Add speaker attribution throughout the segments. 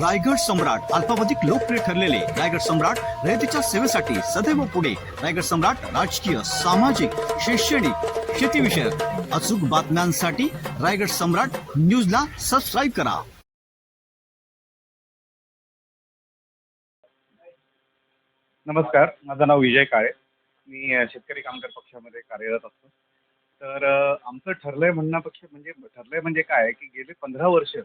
Speaker 1: रायगड सम्राट अल्पावधिक लोकप्रिय ठरलेले रायगड सम्राट रयतेच्या सेवेसाठी सदैव पुढे. रायगड सम्राट राजकीय सामाजिक शैक्षणिक शेतीविषयक अचूक बातम्यांसाठी रायगड सम्राट न्यूजला सबस्क्राईब करा.
Speaker 2: नमस्कार माझं नाव विजय काळे. मी शेतकरी कामगार पक्षामध्ये कार्यरत असतो. तर आमचं ठरलंय म्हणण्यापेक्षा म्हणजे ठरलंय म्हणजे काय की गेले पंधरा वर्ष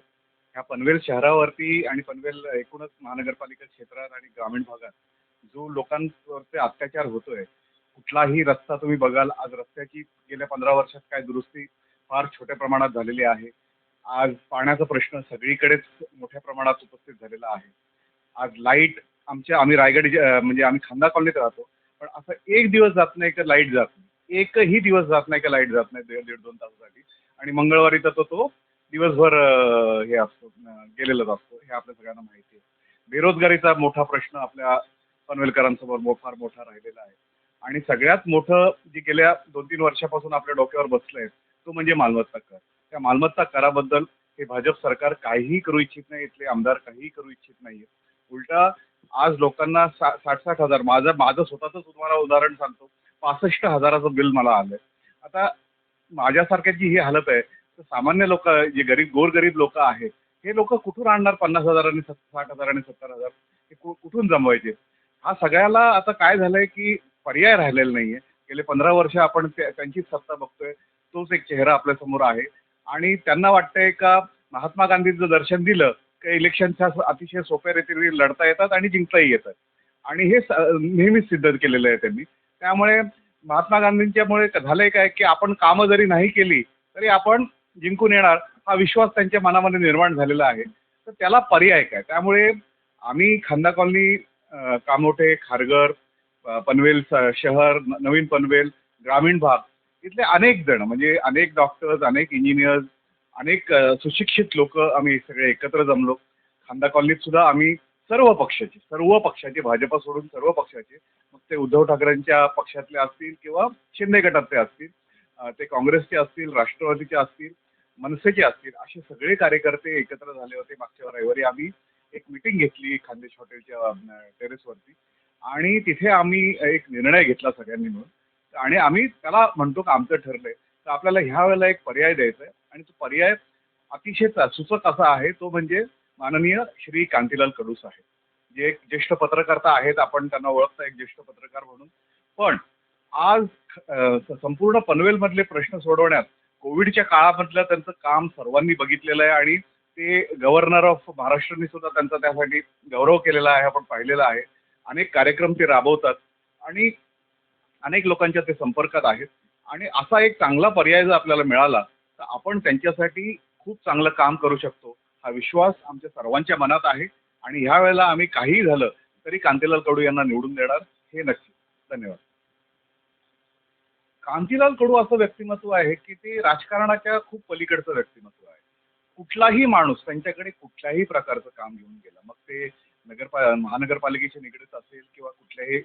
Speaker 2: ह्या पनवेल शहरावरती आणि पनवेल एकूणच महानगरपालिका क्षेत्रात आणि ग्रामीण भागात जो लोकांवरचे अत्याचार होतोय कुठलाही रस्ता तुम्ही बघाल आज रस्त्याची गेल्या पंधरा वर्षात काय दुरुस्ती फार छोट्या प्रमाणात झालेली आहे. आज पाण्याचा प्रश्न सगळीकडेच मोठ्या प्रमाणात उपस्थित झालेला आहे. आज लाइट आमच्या आम्ही रायगड म्हणजे आम्ही खांदा कॉलनीत राहतो पण असं एक दिवस जात नाही का लाइट जात नाही. एकही दिवस जात नाही का लाइट जात नाही दीड दोन तासासाठी. आणि मंगळवारी तर तो दिवसभर हे असतो गेलेलंच गेलेलाच असतो. हे आपल्या सगळ्यांना माहिती आहे. बेरोजगारीचा मोठा प्रश्न आपल्या पनवेलकरांसमोर मो फार मोठा राहिलेला आहे. आणि सगळ्यात मोठं जे गेल्या दोन तीन वर्षापासून आपल्या डोक्यावर बसलंय तो म्हणजे मालमत्ता कर. त्या मालमत्ता कराबद्दल हे भाजप सरकार काहीही करू इच्छित नाही इथले आमदार काहीही करू इच्छित नाहीये उलटा आज लोकांना सा साठ साठ हजार माझं माझं स्वतःचं तुम्हाला उदाहरण सांगतो. पासष्ट हजाराचं बिल मला आलंय. आता माझ्यासारख्याची ही हालत आहे. सामान्य लोक जे गरीब गोरगरीब लोक आहेत हे लोक कुठून आणणार? पन्नास हजार आणि साठ हजार आणि सत्तर हजार? हे कु- कुठून जमवायचे? हा सगळ्याला आता काय झालंय की पर्याय राहिलेला नाहीये. गेले पंधरा वर्ष आपण त्या- त्यांचीच सत्ता बघतोय. तोच एक चेहरा आपल्यासमोर आहे. आणि त्यांना वाटतंय का महात्मा गांधींचं दर्शन दिलं की इलेक्शनच्या अतिशय सोप्या रीतीने लढता येतात आणि जिंकताही येतात. आणि हे नेहमीच सिद्ध केलेलं आहे त्यांनी. त्यामुळे महात्मा गांधींच्यामुळे झालंय काय की आपण कामं जरी नाही केली तरी आपण जिंकून येणार हा विश्वास त्यांच्या मनामध्ये निर्माण झालेला आहे. तर त्याला पर्याय काय? त्यामुळे आम्ही खांदा कॉलनी कामोठे खारघर पनवेल स- शहर न- नवीन पनवेल ग्रामीण भाग इथले अनेक जण म्हणजे अनेक डॉक्टर्स अनेक इंजिनियर्स अनेक सुशिक्षित लोक आम्ही सगळे एकत्र जमलो. खांदा कॉलनीत सुद्धा आम्ही सर्व पक्षाचे सर्व पक्षाचे भाजपा सोडून सर्व पक्षाचे मग ते उद्धव ठाकरेंच्या पक्षातले असतील किंवा शिंदे गटातले असतील ते काँग्रेसचे असतील राष्ट्रवादीचे असतील मनसेचे असतील असे सगळे कार्यकर्ते एकत्र झाले होते मागच्या रविवारी. आम्ही एक मिटिंग घेतली खानदेश हॉटेलच्या टेरेसवरती आणि तिथे आम्ही एक निर्णय घेतला सगळ्यांनी मिळून. आणि आम्ही त्याला म्हणतो का आमचं ठरलंय. तर आपल्याला ह्या वेळेला एक पर्याय द्यायचा आहे आणि तो पर्याय अतिशय चा- सूचक असा आहे तो म्हणजे माननीय श्री कांतीलाल कडूस आहे जे एक ज्येष्ठ पत्रकर्ता आहेत आपण त्यांना ओळखता एक ज्येष्ठ पत्रकार म्हणून. पण आज स- संपूर्ण पनवेलमधले प्रश्न सोडवण्यात कोविडच्या काळामधलं त्यांचं काम सर्वांनी बघितलेलं आहे आणि ते गव्हर्नर ऑफ महाराष्ट्रनी सुद्धा त्यांचा त्यासाठी गौरव केलेला आहे आपण पाहिलेला आहे. अनेक कार्यक्रम ते राबवतात आणि अनेक लोकांच्या ते संपर्कात आहेत. आणि असा एक चांगला पर्याय जर आपल्याला मिळाला तर आपण त्यांच्यासाठी खूप चांगलं काम करू शकतो. हा विश्वास आमच्या सर्वांच्या मनात आहे आणि ह्या वेळेला आम्ही काहीही झालं तरी कांतीलाल कडू यांना निवडून देणार हे नक्की. धन्यवाद. कांतीलाल कडू असं व्यक्तिमत्व आहे की ते राजकारणाच्या खूप पलीकडचं व्यक्तिमत्व आहे. कुठलाही माणूस त्यांच्याकडे कुठल्याही प्रकारचं काम घेऊन गेला मग ते नगरपा महानगरपालिकेच्या निगडीत असेल किंवा कुठल्याही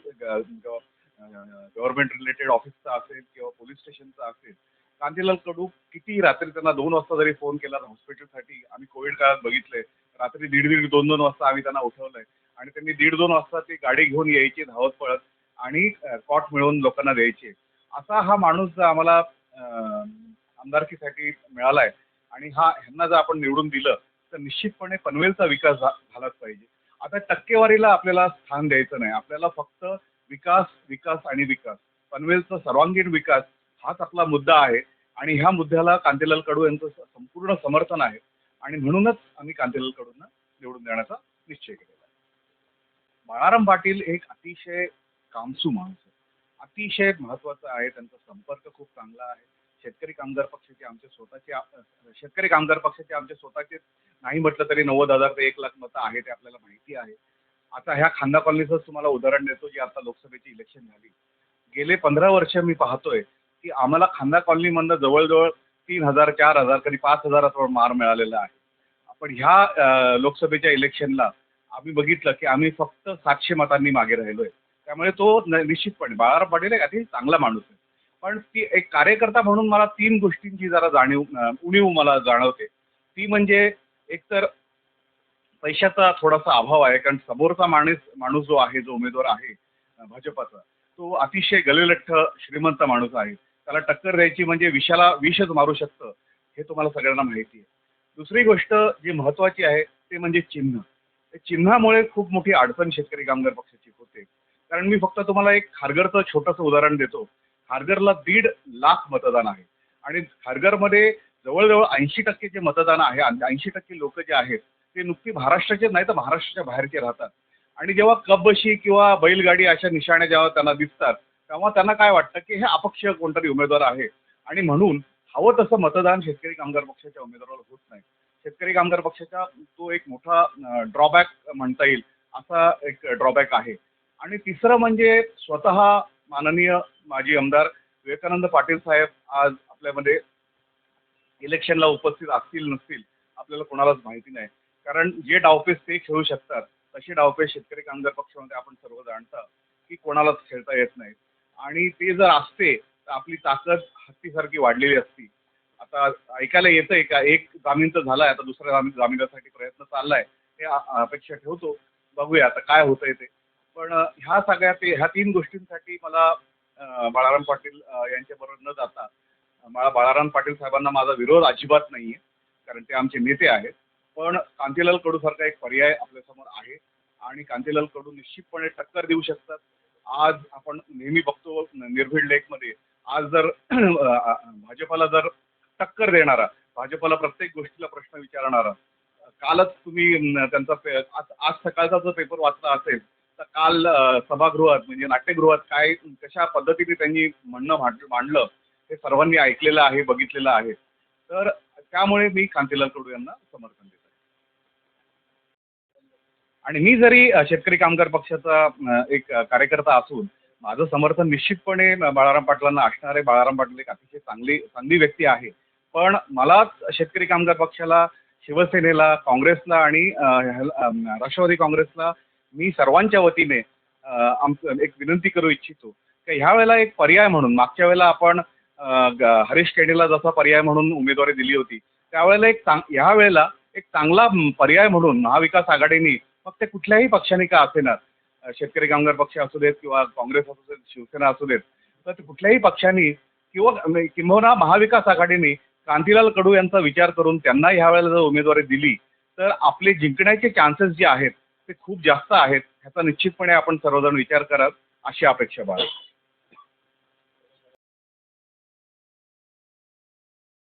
Speaker 2: गव्हर्नमेंट रिलेटेड ऑफिसचा असेल किंवा पोलीस स्टेशनचा असेल कांतीलाल कडू किती रात्री त्यांना दोन वाजता जरी फोन केला हॉस्पिटलसाठी आम्ही कोविड काळात बघितलंय रात्री दीड दीड दोन दोन वाजता आम्ही त्यांना उठवलंय आणि त्यांनी दीड दोन वाजता ती गाडी घेऊन यायची धावत पळत आणि कॉट मिळवून लोकांना द्यायचे. असा हा माणूस जर आम्हाला अं, आमदारकीसाठी मिळालाय आणि हा ह्यांना जर आपण निवडून दिलं तर निश्चितपणे पनवेलचा विकास झा- झालाच पाहिजे. आता टक्केवारीला आपल्याला स्थान द्यायचं नाही. आपल्याला फक्त विकास विकास आणि विकास. पनवेलचा सर्वांगीण विकास हाच आपला मुद्दा आहे आणि ह्या मुद्द्याला कांतीलाल कडू यांचं संपूर्ण समर्थन आहे आणि म्हणूनच आम्ही कांतीलाल कडूंना निवडून देण्याचा निश्चय केलेला आहे. बाळाराम पाटील एक अतिशय कामसू माणूस अतिशय महत्वाचं आहे. त्यांचा संपर्क खूप चांगला आहे. शेतकरी कामगार पक्षाचे आमचे स्वतःचे शेतकरी कामगार पक्षाचे आमचे स्वतःचे नाही म्हटलं तरी नव्वद हजार ते एक लाख मतं आहे ते आपल्याला माहिती आहे. आता ह्या खांदा कॉलनीचंच तुम्हाला उदाहरण देतो जी आता लोकसभेची इलेक्शन झाली. गेले पंधरा वर्ष मी पाहतोय की आम्हाला खांदा कॉलनीमधनं जवळजवळ तीन हजार चार हजार कधी पाच हजाराचा मार मिळालेला आहे. आपण ह्या लोकसभेच्या इलेक्शनला आम्ही बघितलं की आम्ही फक्त सातशे मतांनी मागे राहिलोय. त्यामुळे तो न- निश्चितपणे बाळाराम पाटील एक अतिशय चांगला माणूस आहे. पण ती एक कार्यकर्ता म्हणून मला तीन गोष्टींची जरा जाणीव उणीव मला जाणवते. ती म्हणजे एकतर पैशाचा थोडासा अभाव आहे कारण समोरचा माणूस माणूस जो आहे जो उमेदवार आहे भाजपाचा तो अतिशय गलेलठ्ठ श्रीमंत माणूस आहे. त्याला टक्कर द्यायची म्हणजे विषाला विषच मारू शकतं हे तुम्हाला सगळ्यांना माहिती आहे. दुसरी गोष्ट जी महत्वाची आहे ते म्हणजे चिन्ह. चिन्हामुळे खूप मोठी अडचण शेतकरी कामगार पक्षाची होते. कारण मी फक्त तुम्हाला एक खारघरचं छोटंसं उदाहरण देतो. खारघरला दीड लाख मतदान आहे. आणि खारघरमध्ये जवळजवळ ऐंशी टक्के जे मतदान आहे ऐंशी टक्के लोक जे आहेत ते नुकती महाराष्ट्राचे नाही तर महाराष्ट्राच्या बाहेरचे राहतात. आणि जेव्हा कबशी किंवा बैलगाडी अशा निशाण्या जेव्हा त्यांना दिसतात तेव्हा त्यांना काय वाटतं की हे अपक्ष कोणतरी उमेदवार आहे? आणि म्हणून हवं तसं मतदान शेतकरी कामगार पक्षाच्या उमेदवाराला होत नाही. शेतकरी कामगार पक्षाचा तो एक मोठा ड्रॉबॅक म्हणता येईल असा एक ड्रॉबॅक आहे. आणि तिसरं म्हणजे स्वतः माननीय माजी आमदार विवेकानंद पाटील साहेब आज आपल्यामध्ये इलेक्शनला उपस्थित असतील नसतील आपल्याला कोणालाच माहिती नाही. कारण जे डावपेच ते खेळू शकतात तसे डावपेच शेतकरी कामगार पक्षामध्ये आपण सर्व जाणता की कोणालाच खेळता येत नाही. आणि ते जर असते तर आपली ताकद हत्तीसारखी वाढलेली असती. आता ऐकायला येतंय का एक जामीन तर झालाय आता दुसऱ्या जामीन जामिनासाठी प्रयत्न चाललाय हे अपेक्षा ठेवतो. बघूया आता काय होतंय ते. पण ह्या सगळ्या ते ह्या तीन गोष्टींसाठी मला बाळाराम पाटील यांच्याबरोबर न जाता मला बाळाराम पाटील साहेबांना माझा विरोध अजिबात नाही आहे कारण ते आमचे नेते आहेत. पण कांतीलाल कडूसारखा एक पर्याय आपल्यासमोर आहे आणि कांतीलाल कडू निश्चितपणे टक्कर देऊ शकतात. आज आपण नेहमी बघतो निर्भीड लेकमध्ये आज जर भाजपाला जर टक्कर देणारा भाजपाला प्रत्येक गोष्टीला प्रश्न विचारणारा कालच तुम्ही त्यांचा पे- आज आज सकाळचा जो पेपर वाचला असेल काल सभागृहात म्हणजे नाट्यगृहात काय कशा पद्धतीने त्यांनी म्हणणं मांड- मांडलं हे सर्वांनी ऐकलेलं आहे बघितलेलं आहे. तर त्यामुळे मी कांतीलाल कडू यांना समर्थन देत आणि मी जरी शेतकरी कामगार पक्षाचा एक कार्यकर्ता असून माझं समर्थन निश्चितपणे बाळाराम पाटलांना असणारे बाळाराम पाटील एक अतिशय चांगली चांगली व्यक्ती आहे. पण मला शेतकरी कामगार पक्षाला शिवसेनेला काँग्रेसला आणि राष्ट्रवादी काँग्रेसला मी सर्वांच्या वतीने आमचं एक विनंती करू इच्छितो. की ह्या वेळेला एक पर्याय म्हणून मागच्या वेळेला आपण ग- हरीश केणीला जसा पर्याय म्हणून उमेदवारी दिली होती त्यावेळेला एक चांग ह्या वेळेला एक चांगला पर्याय म्हणून महाविकास आघाडीने मग ते कुठल्याही पक्षाने का असेना शेतकरी कामगार पक्ष असू देत किंवा काँग्रेस असू देत शिवसेना असू देत तर कुठल्याही पक्षांनी किंवा म्हणजे किंबहुना महाविकास आघाडीने कांतीलाल कडू यांचा विचार करून त्यांना ह्या वेळेला जर उमेदवारी दिली तर आपले जिंकण्याचे चान्सेस जे आहेत ते खूप जास्त आहेत ह्याचा निश्चितपणे आपण सर्वजण विचार कराल अशी अपेक्षा बाळगतो.